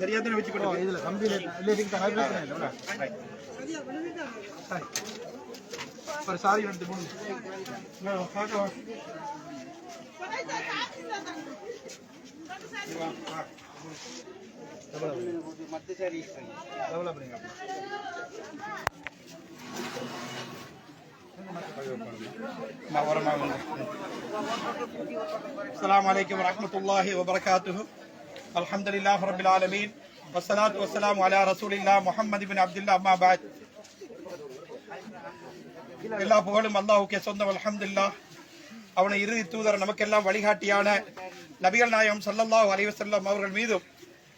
சரியா தானே வச்சு ஓ, கொடுங்க இதுல கம்பியில இல்ல இதுக்கு தான் பிரச்சனை இல்லை ஒரு சாரி எடுத்து போடுங்க பார்க்கலாம் எவ்வளோ பண்ணுங்க السلام عليكم ورحمة الله وبركاته அல்ஹம்துலில்லாஹ் ரபில் ஆலமீன் வசலாத் வசலாம் அலா ரசூலில்லா முஹம்மது பின் அப்துல்லா அம்மா பாத் எல்லா புகழும் அல்லாஹுக்கே சொந்தம். அல்ஹம்துல்லா அவனை இறுதி தூதர் நமக்கெல்லாம் வழிகாட்டியான நபிகள் நாயம் சல்லல்லாஹ் அலைவசல்லம் அவர்கள் மீதும்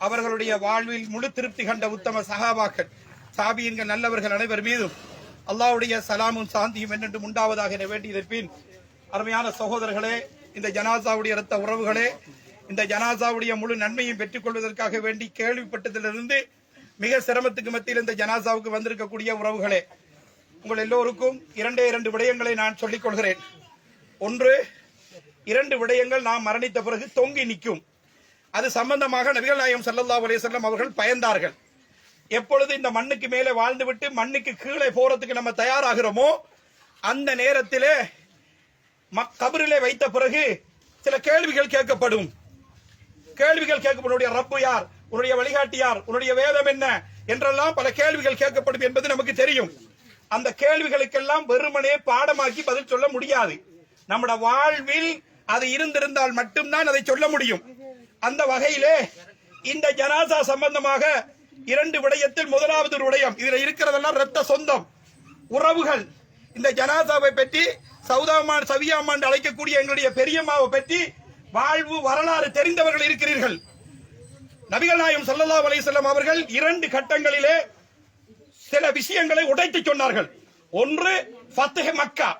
அவர்களுடைய வாழ்வில் முழு திருப்தி கண்ட உத்தம சகாபாக்கள் சாபியன்கள் நல்லவர்கள் அனைவர் மீதும் அல்லாவுடைய சலாமும் சாந்தியும் என்னென்று உண்டாவதாக என வேண்டியிருப்பின். அருமையான சகோதரர்களே இந்த ஜனாசாவுடைய இரத்த உறவுகளே இந்த ஜனாசாவுடைய முழு நன்மையும் பெற்றுக் கொள்வதற்காக வேண்டி கேள்விப்பட்டதிலிருந்து மிக சிரமத்துக்கு மத்தியில் இந்த ஜனாசாவுக்கு வந்திருக்கக்கூடிய உறவுகளே உங்கள் எல்லோருக்கும் இரண்டே இரண்டு விடயங்களை நான் சொல்லிக் கொள்கிறேன். ஒன்று இரண்டு விடயங்கள் நாம் மரணித்த பிறகு தொங்கி நிற்கும். அது சம்பந்தமாக நபிகள் நாயகம் சல்லா அலைஹி அவர்கள் பயந்தார்கள். எப்பொழுது இந்த மண்ணுக்கு மேலே வாழ்ந்துவிட்டு மண்ணுக்கு கீழே போறதுக்கு நம்ம தயாராகிறோமோ அந்த நேரத்திலே மக்- கபரிலே வைத்த பிறகு சில கேள்விகள் கேட்கப்படும். கேள்விகள் கேட்கும் உன்னுடைய ரப்பு யார்? உன்னுடைய வழிகாட்டி யார்? உன்னுடைய வேதம் என்ன? என்றெல்லாம் பல கேள்விகள் கேட்கப்படும் என்பது நமக்கு தெரியும். அந்த கேள்விகளுக்கெல்லாம் வெறுமனே பாடமாக்கி பதில் சொல்ல முடியாது. நம்மட வாழ்வில் அது இருந்திருந்தால் மட்டும்தான் அதை சொல்ல முடியும். அந்த வகையிலே இந்த ஜனாசா சம்பந்தமாக இரண்டு விடயத்தில் முதலாவது ஒரு விடயம். இதுல இருக்கிறதெல்லாம் ரத்த சொந்தம். உறவுகள். இந்த ஜனாசாவை பற்றி சௌதாமான் சவியாமான் அழைக்கக்கூடிய எங்களுடைய பெரியம்மாவை பற்றி வாழ்வு வரலாறு தெரிந்தவர்கள் இருக்கிறீர்கள். நபிகள் நாயம் ஸல்லல்லாஹு அலைஹி அவர்கள் இரண்டு கட்டங்களிலே சில விஷயங்களை உடைத்து சொன்னார்கள். ஒன்று ஃபத்ஹ் மக்கா.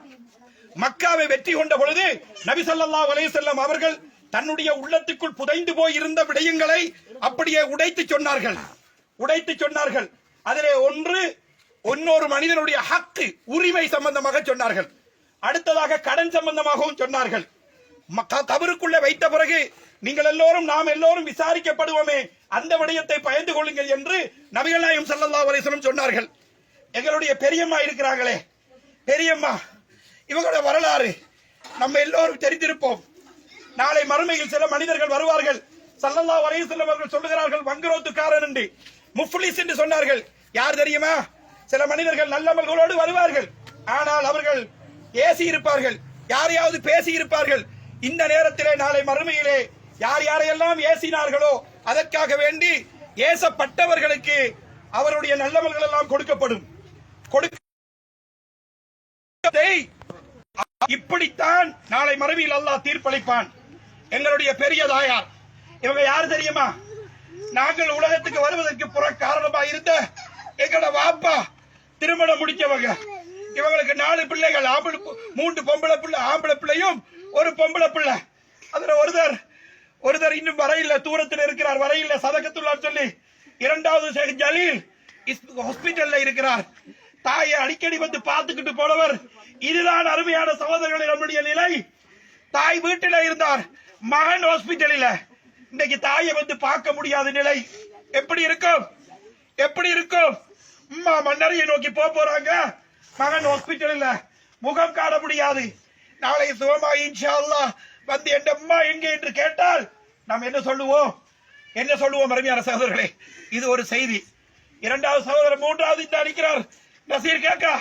மக்காவை வெற்றி கொண்ட பொழுது நபி சல்லா அலைஹி அவர்கள் தன்னுடைய உள்ளத்துக்குள் புதைந்து போய் இருந்த விடயங்களை அப்படியே உடைத்து சொன்னார்கள். உடைத்து சொன்னார்கள். அதிலே ஒன்று இன்னொரு மனிதனுடைய ஹக்கு உரிமை சம்பந்தமாக சொன்னார்கள். அடுத்ததாக கடன் சம்பந்தமாகவும் சொன்னார்கள். கபருக்குள்ளே வைத்த பிறகு நீங்கள் எல்லோரும் நாம் எல்லோரும் விசாரிக்கப்படுவோமே. அந்த விடயத்தை பயந்து கொள்ளுங்கள் என்று நபிகள் நாயம் ஸல்லல்லாஹு அலைஹி சொன்னார்கள். எங்களுடைய பெரியம்மா இருக்கிறாங்களே பெரியம்மா இவங்களோட வரலாறு நம்ம எல்லோரும் தெரிந்திருப்போம். நாளை மறுமையில் சில மனிதர்கள் வருவார்கள். சல்லல்லா அலைஹி அவர்கள் சொல்லுகிறார்கள் வங்குரோத்துக்காரன் என்று. முஃப்லிஸ் என்று சொன்னார்கள். யார் தெரியுமா? சில மனிதர்கள் நல்லவர்களோடு வருவார்கள். ஆனால் அவர்கள் ஏசி இருப்பார்கள். யாரையாவது பேசி இருப்பார்கள். இந்த நேரத்திலே நாளை மறுமையிலே யார் யாரையெல்லாம் ஏசினார்களோ அதற்காக வேண்டி ஏசப்பட்டவர்களுக்கு அவருடைய நல்லவர்கள் எல்லாம் கொடுக்கப்படும். இப்படித்தான் நாளை மறுமையில் அல்லாஹ் தீர்ப்பளிப்பான். எங்களுடைய பெரிய தாயார். இவங்க யாரு தெரியுமா? நாங்கள் உலகத்துக்கு வருவதற்கு புற காரணமா இருந்த எங்களோட வாப்பா திருமணம் முடிச்சவங்க இவங்களுக்கு நாலு பிள்ளைகள் ஆம்பளை மூன்று பொம்பளை பிள்ளை ஆம்பளை பிள்ளையும் ஒரு பொம்பளை பிள்ளை. அதுல ஒருதர் ஒருதர் இன்னும் வரையில தூரத்தில் இருக்கிறார் வரையில சதகத்துள்ளார் சொல்லி. இரண்டாவது ஷேக் ஜலீல் ஹாஸ்பிட்டல்ல இருக்கிறார். தாயை அடிக்கடி வந்து பார்த்துக்கிட்டு போனவர் இதுதான் அருமையான சகோதரர்கள் நம்முடைய நிலை. தாய் வீட்டில இருந்தார் மகன் ஹாஸ்பிட்டலில் இன்னைக்கு தாயை வந்து பார்க்க முடியாத நிலை. எப்படி இருக்கும்? எப்படி இருக்கும்? அம்மா மன்னரையை நோக்கி போக போறாங்க. மகன் ஹாஸ்பிட்டலில் முகம் காண முடியாது. நாளை சுகமா இன்ஷா அல்லா வந்து என் அம்மா எங்கே என்று கேட்டால் நாம் என்ன சொல்லுவோம்? என்ன சொல்லுவோம் அருமையான சகோதரர்களே? இது ஒரு செய்தி. இரண்டாவது சகோதரர் மூன்றாவது இந்த அடிக்கிறார் நசீர் கேக்கா?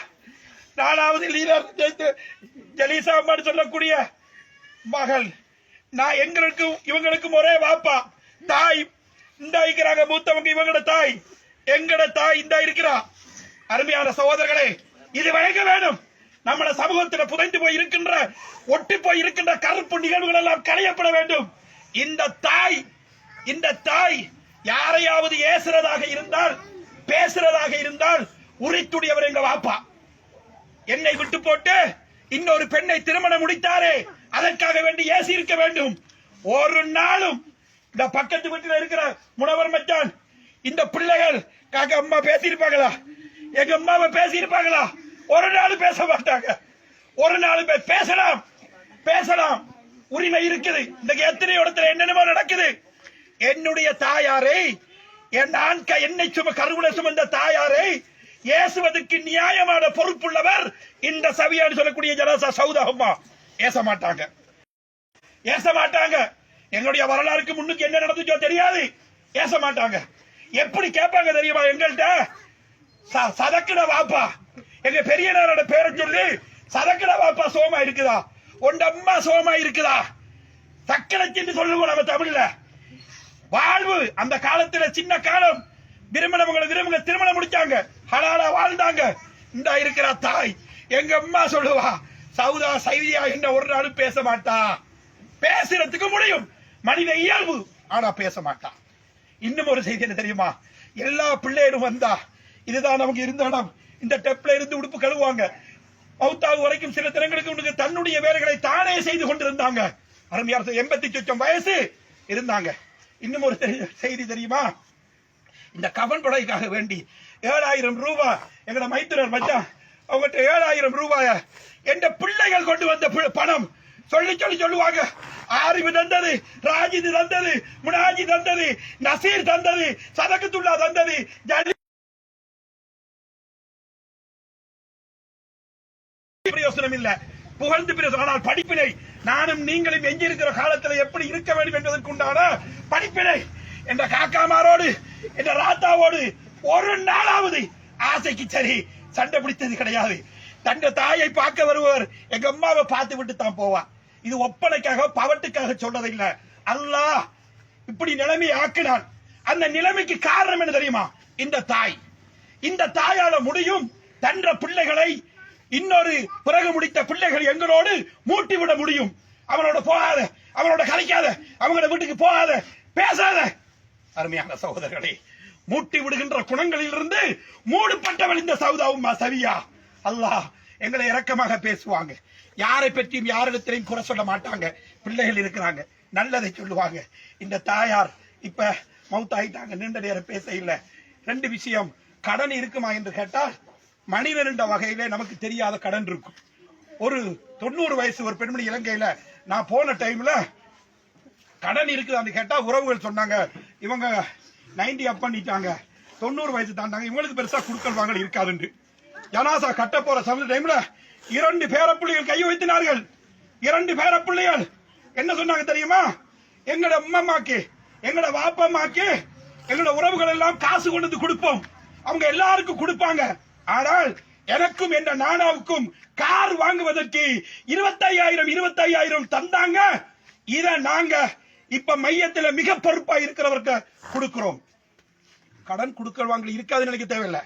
நாலாவது லீலர் ஜலீசா அம்மான்னு சொல்லக்கூடிய மகள். நான் எங்களுக்கும் இவங்களுக்கும் ஒரே வாப்பா. தாய் இந்த இருக்கிறாங்க மூத்தவங்க இவங்களோட தாய். எங்கட தாய் இந்த இருக்கிறா. அருமையான சகோதரர்களே இது வழங்க வேணும் நம்மள சமூகத்துல புதைந்து போய் இருக்கின்ற ஒட்டி போய் இருக்கின்ற கருப்பு நிகழ்வுகள் எல்லாம் களையப்பட வேண்டும். இந்த தாய் இந்த தாய் யாரையாவது ஏசுறதாக இருந்தால் பேசுறதாக இருந்தால் உரித்துடையவர் எங்க வாப்பா. என்னை விட்டு போட்டு இன்னொரு பெண்ணை திருமணம் முடித்தாரே அதற்காக வேண்டி ஏசி இருக்க வேண்டும். ஒரு நாளும் இந்த பக்கத்து வீட்டில் இருக்கிற முனவர் மச்சான் இந்த பிள்ளைகள் காக்க அம்மா பேசியிருப்பாங்களா? எங்க அம்மாவை பேசியிருப்பாங்களா? ஒரு நாள் பேச மாட்டாங்க. ஒரு நாள் பே- பேசலாம். பேசலாம். உரிமை இருக்குது. இந்த எத்தனை இடத்துல என்னென்னமோ நடக்குது. என்னுடைய தாயாரை என் நான் என்னை சும கருவுல சுமந்த தாயாரை ஏசுவதற்கு நியாயமான பொறுப்புள்ளவர் இந்த சவியான்னு சொல்லக்கூடிய ஜனாசா சவுதா ஏச மாட்டாங்க. ஏச மாட்டாங்க. எங்களுடைய வரலாறுக்கு முன்னுக்கு என்ன நடந்துச்சோ தெரியாது. ஏச மாட்டாங்க. எப்படி கேட்பாங்க தெரியுமா எங்கள்கிட்ட ச- வாப்பா. எங்க பெரியனாரோட பேரை சொல்லி சதக்கட பாப்பா சோமா இருக்குதா? உண்ட அம்மா சோமா இருக்குதா? சக்கரச்சின்னு சொல்லுவோம் நம்ம தமிழ்ல. வாழ்வு அந்த காலத்துல சின்ன காலம். விரும்பினவங்களை விரும்புங்க திருமணம் முடிச்சாங்க. ஹலாலா வாழ்ந்தாங்க. இந்த இருக்கிற தாய். எங்க அம்மா சொல்லுவா சவுதா சைதியா என்ற ஒரு நாளும் பேச மாட்டா. பேசுறதுக்கு முடியும். மனித இயல்பு. ஆனா பேச மாட்டா. இன்னும் ஒரு செய்தி என்ன தெரியுமா? எல்லா பிள்ளைகளும் வந்தா இதுதான் நமக்கு இருந்த இடம். இந்த டெப்ல இருந்து உடுப்பு கழுவுவாங்க. மௌத்தாவது வரைக்கும் சில தினங்களுக்கு உனக்கு தன்னுடைய வேலைகளை தானே செய்து கொண்டிருந்தாங்க. அருமையார் எண்பத்தி சொச்சம் வயசு இருந்தாங்க. இன்னும் ஒரு செய்தி தெரியுமா? இந்த கவன் கொடைக்காக வேண்டி ஏழாயிரம் ரூபாய் எங்கட மைத்துனர் மச்சான் அவங்ககிட்ட ஏழாயிரம் ரூபாய என்ற பிள்ளைகள் கொண்டு வந்த பணம். சொல்லி சொல்லி சொல்லுவாங்க. ஆரிவு தந்தது ராஜிது தந்தது முனாஜி தந்தது நசீர் தந்தது சதகத்துல்லா தந்தது ஜலி பிரயோசனம் இல்ல புகழ்ந்து பிரயோசனம் ஆனால் படிப்பினை நானும் நீங்களும் எஞ்சியிருக்கிற காலத்தில் எப்படி இருக்க வேண்டும் என்பதற்குண்டான படிப்பினை என்ற காக்காமாரோடு என்ற ராத்தாவோடு ஒரு நாளாவது ஆசைக்கு சரி சண்டை பிடித்தது கிடையாது. தங்க தாயை பார்க்க வருவர் எங்க அம்மாவை பார்த்து விட்டு தான் போவா. இது ஒப்பனைக்காக பவட்டுக்காக சொல்றதில்லை. இல்ல அல்லாஹ் இப்படி நிலைமை ஆக்கினான் அந்த நிலைமைக்கு காரணம் என்ன தெரியுமா? இந்த தாய். இந்த தாயால முடியும் தன்ற பிள்ளைகளை இன்னொரு பிறகு முடித்த பிள்ளைகள் எங்களோடு மூட்டி விட முடியும். அவனோட போகாத அவனோட கலைக்காத அவங்களோட வீட்டுக்கு போகாத பேசாத. அருமையான சகோதரர்களே மூட்டி விடுகின்ற குணங்களில் இருந்து மூடுபட்டவள் இந்த சவுதாவும் சவியா. அல்லாஹ் எங்களை இரக்கமாக பேசுவாங்க. யாரை பற்றியும் யாரிடத்திலையும் குறை சொல்ல மாட்டாங்க. பிள்ளைகள் இருக்கிறாங்க. நல்லதை சொல்லுவாங்க. இந்த தாயார் இப்ப மவுத் ஆயிட்டாங்க நீண்ட நேரம் பேச இல்லை. ரெண்டு விஷயம் கடன் இருக்குமா என்று கேட்டால் மனிதர் என்ற வகையிலே நமக்கு தெரியாத கடன் இருக்கும். ஒரு தொண்ணூறு வயசு ஒரு பெண்மணி இலங்கையில நான் போன டைம்ல கடன் இருக்குதான்னு கேட்டா உறவுகள் சொன்னாங்க. இவங்க 90 அப் பண்ணிட்டாங்க. தொண்ணூறு வயசு தாண்டாங்க. இவங்களுக்கு பெருசா குடுக்கல் வாங்கல் இருக்காதுண்டு ஜனாசா கட்ட போற சமய டைம்ல இரண்டு பிள்ளைகள் கை வைத்தினார்கள். இரண்டு பேர பிள்ளைகள் என்ன சொன்னாங்க தெரியுமா? எங்கட அம்மாக்கு எங்கட வாப்பம்மாக்கு எங்களோட உறவுகள் எல்லாம் காசு கொண்டு வந்து கொடுப்போம். அவங்க எல்லாருக்கும் கொடுப்பாங்க. ஆனால் எனக்கும் என்ற நானாவுக்கும் கார் வாங்குவதற்கு இருபத்தையாயிரம் இருபத்தையாயிரம் தந்தாங்க. இத நாங்க இப்ப மையத்துல மிக பொறுப்பா இருக்கிறவருக்கு கொடுக்கிறோம். கடன் கொடுக்கல் வாங்கல் இருக்காதுன்னு நினைக்க தேவையில்லை.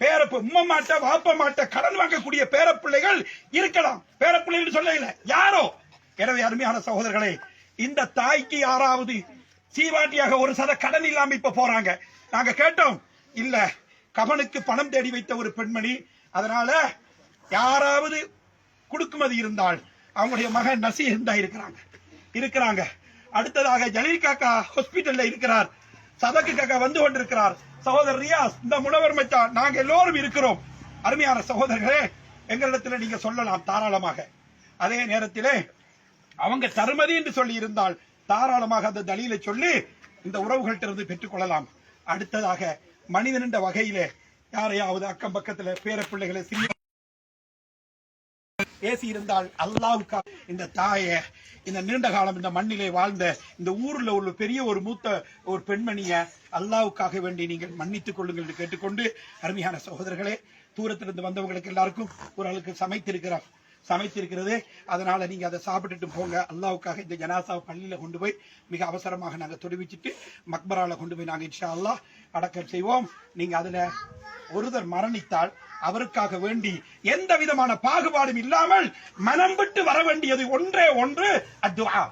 பேரப்பு உம்ம மாட்ட வாப்ப மாட்ட கடன் வாங்கக்கூடிய பேரப்பிள்ளைகள் இருக்கலாம். பேரப்பிள்ளைகள் சொல்ல இல்ல. யாரோ? எனவே அருமையான சகோதரர்களே இந்த தாய்க்கு யாராவது சீவாட்டியாக ஒரு சத கடன் இல்லாம இப்ப போறாங்க. நாங்க கேட்டோம் இல்ல கபனுக்கு பணம் தேடி வைத்த ஒரு பெண்மணி அதனால யாராவது குடுக்குமதி இருந்தால் அவங்களுடைய மகன் நசீர் தான் இருக்கிறாங்க. இருக்கிறாங்க. அடுத்ததாக ஜலீல் காக்கா ஹாஸ்பிட்டல்ல இருக்கிறார். சதக்கு காக்கா வந்து கொண்டிருக்கிறார். சகோதரர் ரியாஸ் இந்த முனவர் மச்சான் நாங்க எல்லோரும் இருக்கிறோம். அருமையான சகோதரர்களே எங்களிடத்துல நீங்க சொல்லலாம் தாராளமாக. அதே நேரத்திலே அவங்க தருமதி என்று சொல்லி இருந்தால் தாராளமாக அந்த தலியில சொல்லி இந்த உறவுகள்கிட்ட இருந்து பெற்றுக்கொள்ளலாம் அடுத்ததாக மனிதன் என்ற வகையில யாரையாவது அக்கம் பக்கத்துல பேர பிள்ளைகளை சிறிய பேசி இருந்தால் அல்லாவுக்கா இந்த தாய இந்த நீண்ட காலம் இந்த மண்ணிலே வாழ்ந்த இந்த ஊர்ல உள்ள பெரிய ஒரு மூத்த ஒரு பெண்மணிய அல்லாவுக்காக வேண்டி நீங்கள் மன்னித்துக் கொள்ளுங்கள் என்று கேட்டுக்கொண்டு அருமையான சகோதரர்களே தூரத்திலிருந்து வந்தவங்களுக்கு எல்லாருக்கும் ஒரு அளவுக்கு சமைத்திருக்கிறார் சமைத்திருக்கிறது. அதனால நீங்க அதை சாப்பிட்டுட்டு போங்க. அல்லாவுக்காக இந்த ஜனாசாவை பள்ளியில கொண்டு போய் மிக அவசரமாக நாங்க தொடுவிச்சுட்டு மக்பரால கொண்டு போய் நாங்க இன்ஷா அல்லாஹ் அடக்கம் செய்வோம். நீங்க அதுல ஒருவர் மரணித்தால் அவருக்காக வேண்டி எந்த விதமான பாகுபாடும் இல்லாமல் மனம் விட்டு வர வேண்டியது ஒன்றே ஒன்று அத்வா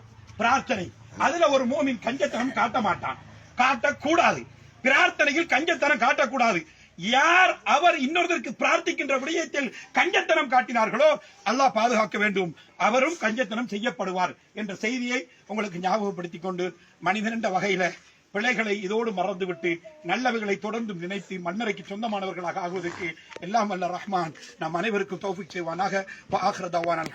பிரார்த்தனை. அதுல ஒரு மோமின் கஞ்சத்தனம் காட்ட மாட்டான். காட்டக்கூடாது. பிரார்த்தனையில் கஞ்சத்தனம் காட்டக்கூடாது. யார் அவர் இன்னொருத்தருக்கு பிரார்த்திக்கின்ற விடயத்தில் கஞ்சத்தனம் காட்டினார்களோ அல்லாஹ் பாதுகாக்க வேண்டும். அவரும் கஞ்சத்தனம் செய்யப்படுவார் என்ற செய்தியை உங்களுக்கு ஞாபகப்படுத்திக் கொண்டு மனிதன் என்ற வகையில பிழைகளை இதோடு மறந்துவிட்டு நல்லவைகளை தொடர்ந்து நினைத்து மன்னரைக்கு சொந்தமானவர்களாக ஆகுவதற்கு எல்லாம் வல்ல ரஹ்மான் நம் அனைவருக்கும் தௌஃபிக் செய்வானாக. ஆஹ்ர தவான்.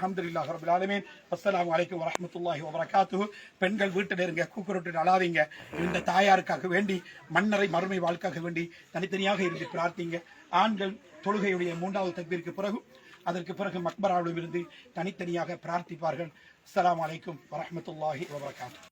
ஆலமீன். அஸ்லாம் வலைக்கம் வரமத்துல்லாஹி வபரகாத்துஹு. பெண்கள் வீட்டில் இருங்க கூக்குரட்டு அழாதீங்க இந்த தாயாருக்காக வேண்டி மன்னரை மறுமை வாழ்க்காக வேண்டி தனித்தனியாக இருந்து பிரார்த்திங்க. ஆண்கள் தொழுகையுடைய மூன்றாவது தக்பீருக்கு பிறகு அதற்கு பிறகு மக்பராவிடம் இருந்து தனித்தனியாக பிரார்த்திப்பார்கள். அஸ்லாம் அலைக்கும் வரமத்துல்லாஹி வபரகாத்துஹு.